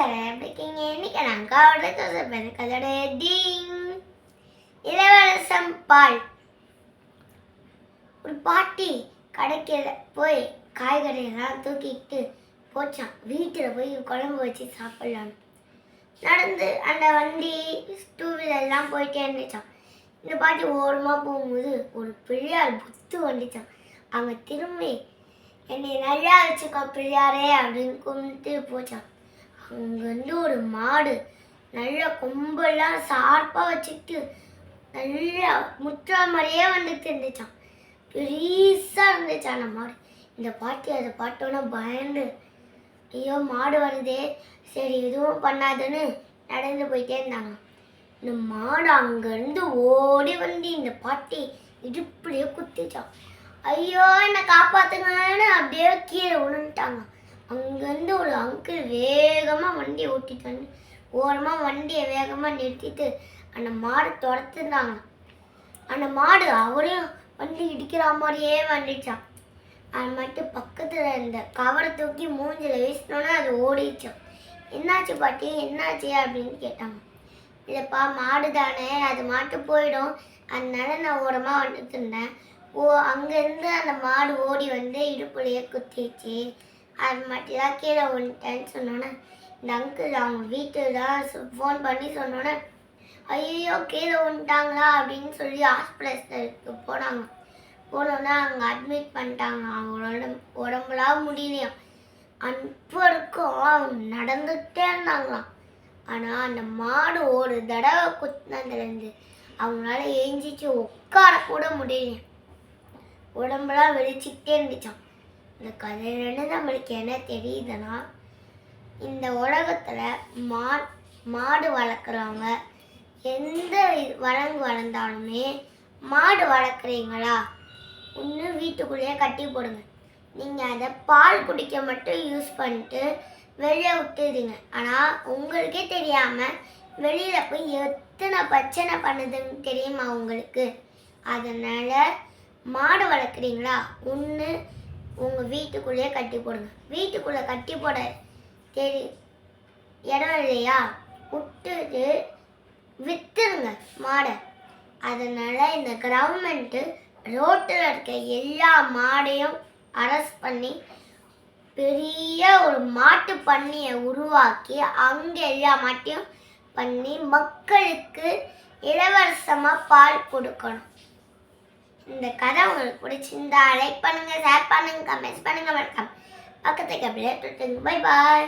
Sir இருக்கீங்க இன்னைக்கு நான் காவட சொல்றேன் கதோட டிங் இளவரசம் பால். ஒரு பாட்டி கடைக்கு போய் காய்கறியெல்லாம் தூக்கிட்டு போச்சான் வீட்டில் போய் குழம்பு வச்சு சாப்பிடலான்னு. நடந்து அந்த வண்டி டூ வீலர்லாம் போயிட்டே இருந்துச்சான் இந்த பாட்டி ஓரமாக போகும்போது ஒரு பிள்ளையார் புத்து வந்துச்சான் அவங்க திரும்பி என்னை நல்லா வச்சுக்கோ பிள்ளையாரே அப்படின்னு கும்பிட்டு போச்சான் அங்கேருந்து ஒரு மாடு. நல்ல கொம்பெல்லாம் சார்பாக வச்சுட்டு நல்லா முற்றா மாதிரியே வந்துட்டு இருந்துச்சான் பெருசாக இருந்துச்சான் அந்த மாடு. இந்த பாட்டி அதை பார்த்தோன்னே பயந்து ஐயோ மாடு வருதே. சரி எதுவும் பண்ணாதுன்னு நடந்து போயிட்டே இருந்தாங்க. இந்த மாடு அங்கேருந்து ஓடி வந்து இந்த பாட்டி இடுப்புலேயே குத்திச்சான் ஐயோ என்னை காப்பாற்றுங்கன்னு அப்படியே கீழே விழுந்துட்டாங்க அங்கேருந்து ஒரு அங்கிள் வேகமாக வண்டியை ஓட்டிட்டு வந்து ஓரமாக வண்டியை வேகமாக நிறுத்திட்டு அந்த மாடு துரத்துனாங்க. அந்த மாடு அவரையும் வண்டி இடிக்கிற மாதிரியே வந்துச்சான் அது மட்டும் பக்கத்தில் இருந்த கவரை தூக்கி மூஞ்சில் வீசினோன்னே அது ஓடிச்சான் என்னாச்சு பாட்டி? என்னாச்சு அப்படின்னு கேட்டாங்க. இல்லைப்பா மாடு தானே அது மாட்டு போயிடும். அதனால நான் ஓரமாக வந்துட்டு இருந்தேன். ஓ அங்கேருந்து அந்த மாடு ஓடி வந்து இடுப்புலையே குத்திச்சு அது மட்டும் தான் கீழே விழுந்துட்டேன்னு சொன்னோன்னே இந்த அங்கிள் அவங்க வீட்டில் தான் ஃபோன் பண்ணி சொன்னோன்னே ஐயோ கீழே விழுந்துட்டாங்களா அப்படின்னு சொல்லி ஹாஸ்பிட்டலுக்கு போனாங்க. போனோன்னே அங்கே அட்மிட் பண்ணிட்டாங்க. அவங்களோட உடம்புலாம் முடியலையாம் அப்போ வரைக்கும் அவங்க நடந்துகிட்டே இருந்தாங்களாம். ஆனால் அந்த மாடு ஒரு தடவை குத்தினதுலேருந்து அவங்களால ஏஞ்சிச்சு உட்கார கூட முடியலையாம் உடம்புலாம் வெளிச்சிக்கிட்டே இருந்துச்சான் இந்த கதையிலேருந்து நம்மளுக்கு என்ன தெரியுதுன்னா இந்த உலகத்தில் மா மாடு வளர்க்குறவங்க எந்த இது- வளங்கு வளர்ந்தாலுமே மாடு வளர்க்குறீங்களா? ஒன்று வீட்டுக்குள்ளேயே கட்டி போடுங்க. நீங்கள் அதை பால் குடிக்க மட்டும் யூஸ் பண்ணிட்டு வெளியே விட்டுடுங்க. ஆனால் உங்களுக்கே தெரியாமல் வெளியில் போய் எத்தனை பிரச்சனை பண்ணுதுன்னு தெரியுமா உங்களுக்கு? அதனால் மாடு வளர்க்குறீங்களா? ஒன்று வீட்டுக்குள்ளேயே கட்டி போடுங்க. வீட்டுக்குள்ளே கட்டி போட தெரி இடம் இல்லையா? விட்டுட்டு விற்றுருங்க மாடை. அதனால் இந்த கவர்மெண்ட்டு ரோட்டில் இருக்க எல்லா மாடையும் அரெஸ்ட் பண்ணி பெரிய ஒரு மாட்டு பண்ணியை உருவாக்கி அங்கே எல்லா மாட்டையும் பண்ணி மக்களுக்கு இலவசமாக பால் கொடுக்கணும். இந்த கதை உங்களுக்கு பிடிச்சிருந்தா லைக் பண்ணுங்க ஷேர் பண்ணுங்க கமெண்ட்ஸ் பண்ணுங்க. வணக்கம். பக்கத்துக்கு அப்படியே தொட்டுங்க பை பாய்